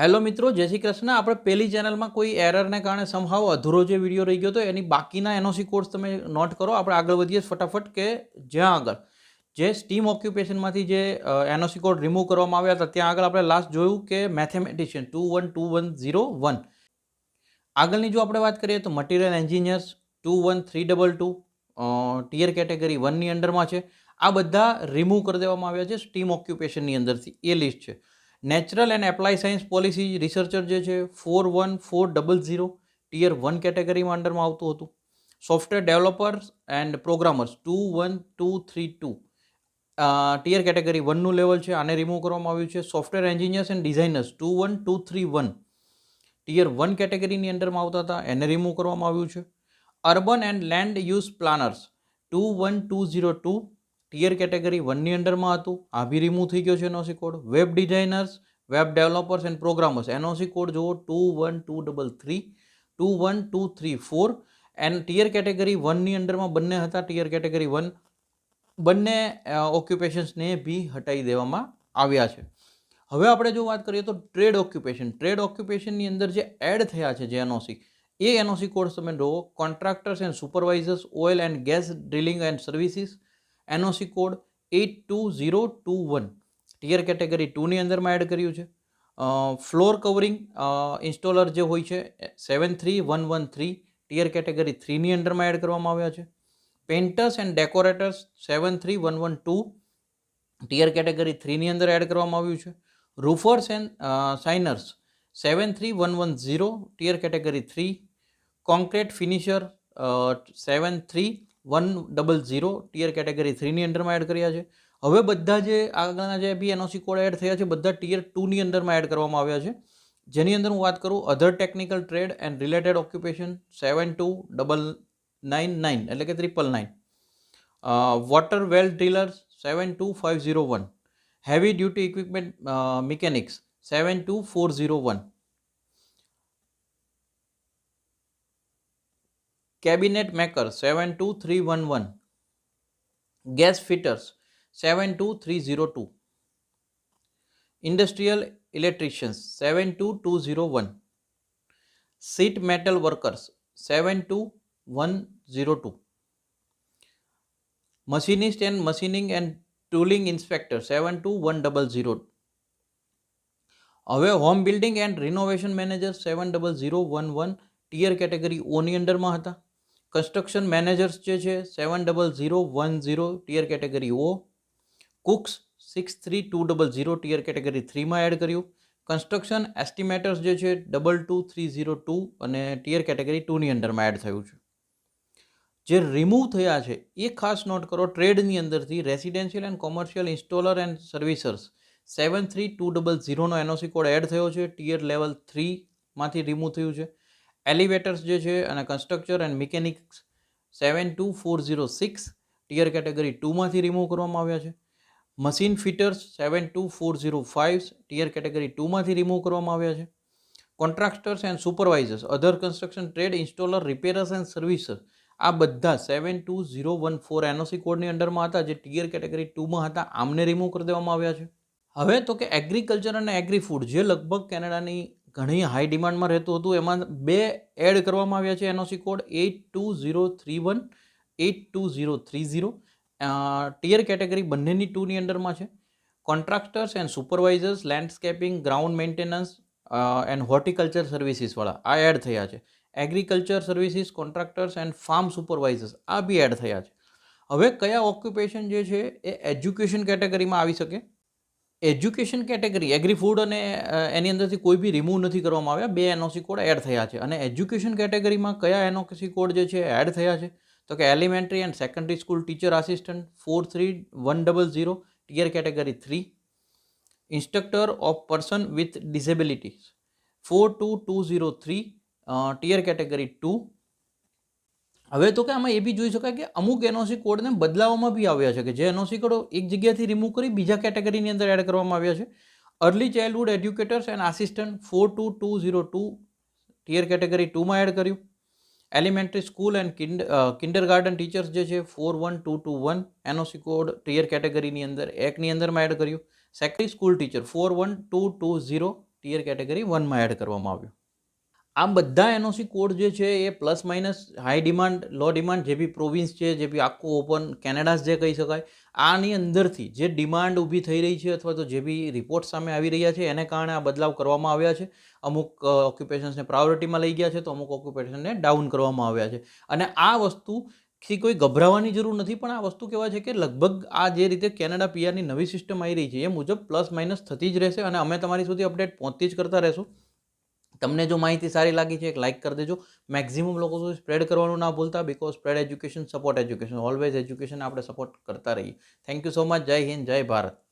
Hello મિત્રો, જય શ્રી કૃષ્ણ. આપણે પહેલી ચેનલમાં કોઈ એરરને કારણે સમહાવ અધૂરો જે વીડિયો રહી ગયો હતો, એની બાકીના એનઓસી કોર્સ તમે નોટ કરો. આપણે આગળ વધીએ ફટાફટ કે જ્યાં આગળ. જે સ્ટીમ ઓક્યુપેશનમાંથી જે એનઓસી કોડ રિમૂવ કરવામાં આવ્યા હતા, ત્યાં આગળ આપણે લાસ્ટ જોયું કે mathematician two one two one zero one આગળની જો આપણે વાત કરીએ તો material engineers two one three double two tier category વનની અંડરમાં છે. આ બધા રિમૂવ કરી દેવામાં આવ્યા છે સ્ટીમ ઓક્યુપેશનની અંદરથી. એ લિસ્ટ છે. Natural and apply science policy researcher જે છે four one four double zero tier one કેટેગરીમાં અંડરમાં આવતું હતું. Software developers and programmers two one two three two tier category વનનું level છે, આને રિમૂવ કરવામાં આવ્યું છે. Software engineers and designers two one two three one tier one કેટેગરીની અંડરમાં આવતા હતા, એને રિમૂવ કરવામાં આવ્યું છે. Urban and land use planners two one two zero two tier category વનની અંડરમાં હતું. આ બી રિમૂવ થઈ ગયો છે NOC code web designers web developers and programmers NOC code જુઓ two one two double three two one two three four and tier category વનની અંડરમાં બંને હતા. ટિયર કેટેગરી વન બંને ઓક્યુપેશન્સને બી હટાવી દેવામાં આવ્યા છે. હવે આપણે જો વાત કરીએ તો ટ્રેડ ઓક્યુપેશન ટ્રેડ ઓક્યુપેશનની અંદર જે એડ થયા છે, જે એનઓસી, એ એનઓસી કોડ તમે જુઓ. Contractors and supervisors oil and gas drilling and services NOC code eight two zero two one. Tier category ટુની અંદરમાં એડ કર્યું છે. ફ્લોર કવરિંગ ઇન્સ્ટોલર જે હોય છે, seven three one one three tier category થ્રીની અંડરમાં add કરવામાં આવ્યા છે. Painters and decorators seven three one one two tier category થ્રીની અંદર એડ કરવામાં આવ્યું છે. Roofers and shinglers seven three one one zero tier category three. Concrete finisher seven three one double zero tier category થ્રીની અંડરમાં add કર્યા છે. હવે બધા જે આગળના જે બી એનઓસી કોડ એડ થયા છે, બધા ટિયર ટુની અંડરમાં એડ કરવામાં આવ્યા છે. જેની અંદર હું વાત કરું other technical trade and related occupation seven two double nine nine એટલે કે triple nine water well drillers seven two five zero one heavy duty equipment mechanics seven two four zero one cabinet maker seven two three one one gas fitters seven two three zero two industrial electricians seven two two zero one sheet metal workers seven two one zero two machinist and machining and tooling inspector seven two one double zero હવે home building and renovation manager seven double zero one one tier category ઓની અંડરમાં હતા construction managers જે છે seven double zero one zero tier category O cooks six three two double zero tier category થ્રીમાં add કર્યું. Construction estimators જે છે double two three zero two અને tier category ટુની અંડરમાં એડ થયું છે. જે રિમૂવ થયા છે, એ ખાસ નોટ કરો ટ્રેડની અંદરથી residential and commercial installer and servicers seven three two double ઝીરોનો NOC code add થયો છે ટીયર લેવલ થ્રીમાંથી રિમૂવ થયું છે. એલિવેટર્સ જે છે અને constructor and mechanics seven two four zero six tier category ટુમાંથી remove કરવામાં આવ્યા છે. Machine fitters seven two four zero five tier category ટુમાંથી remove કરવામાં આવ્યા છે. Contractors and supervisors, other construction, trade, installer, repairers and servicers, આ બધા seven two zero one four NOC કોડની અંડરમાં હતા જે ટિયર કેટેગરી ટુમાં હતા, આમને રિમૂવ કરી દેવામાં આવ્યા છે. હવે તો કે એગ્રીકલ્ચર અને એગ્રી ફૂડ જે લગભગ કેનેડાની ઘણી હાઈ ડિમાન્ડમાં રહેતું હતું. એમાં બે એડ કરવામાં આવ્યા છે, NOC code eight two zero three one eight two zero three zero tier category બંનેની ટુની અંડરમાં છે. Contractors and supervisors landscaping ground maintenance and horticulture સર્વિસીસવાળા આ એડ થયા છે. Agriculture services contractors and farm supervisors આ બી એડ થયા છે. હવે કયા ઓક્યુપેશન જે છે એ એજ્યુકેશન કેટેગરીમાં આવી શકે? એજ્યુકેશન કેટેગરી એગ્રી ફૂડ અને એની અંદરથી કોઈ બી રિમૂવ નથી કરવામાં આવ્યા. બે એનઓસી કોડ એડ થયા છે. અને એજ્યુકેશન કેટેગરીમાં કયા એનઓસી કોડ જે છે એડ થયા છે? તો કે elementary and secondary school teacher assistant four three one double zero tier category three instructor of person with disabilities four two two zero three tier category two હવે તો કે આમાં એ બી જોઈ શકાય કે અમુક એનઓસી કોડને બદલાવવામાં બી આવ્યા છે કે જે એનઓસી કોડો એક જગ્યાથી રિમૂવ કરી બીજા કેટેગરીની અંદર એડ કરવામાં આવ્યા છે. Early childhood educators and assistant four two two zero two tier category ટુમાં add કર્યું. Elementary school and kind kindergarten teachers જે છે four one two two one NOC code tier કેટેગરીની અંદર એકની અંદરમાં એડ કર્યું. Secondary school teacher four one two two zero tier category વનમાં add કરવામાં આવ્યું. આ બધા એનઓસી કોડ જે છે એ plus minus high demand low demand જે બી પ્રોવિન્સ છે, જે બી આખું ઓપન કેનેડાસ જે કહી શકાય, આની અંદરથી જે ડિમાન્ડ ઊભી થઈ રહી છે અથવા તો જે બી રિપોર્ટ સામે આવી રહ્યા છે, એને કારણે આ બદલાવ કરવામાં આવ્યા છે. અમુક ઓક્યુપેશન્સને પ્રાયોરિટીમાં લઈ ગયા છે, તો અમુક ઓક્યુપેશનને ડાઉન કરવામાં આવ્યા છે. અને આ વસ્તુ થી કોઈ ગભરાવાની જરૂર નથી, પણ આ વસ્તુ કહેવાય છે કે લગભગ આ જે રીતે કેનેડા પીઆરની નવી સિસ્ટમ આવી રહી છે, એ મુજબ પ્લસ માઇનસ થતી જ રહેશે અને અમે તમારી સુધી અપડેટ પહોંચતી જ કરતા રહેશું. તમને જો માહિતી સારી લાગી છે એક લાઇક કરી દેજો. મેક્ઝિમમ લોકો સુધી સ્પ્રેડ કરવાનું ના ભૂલતા because spread education support education always education આપણે સપોર્ટ કરતા રહીએ. થેન્ક યુ સો મચ જય હિન્દ, જય ભારત.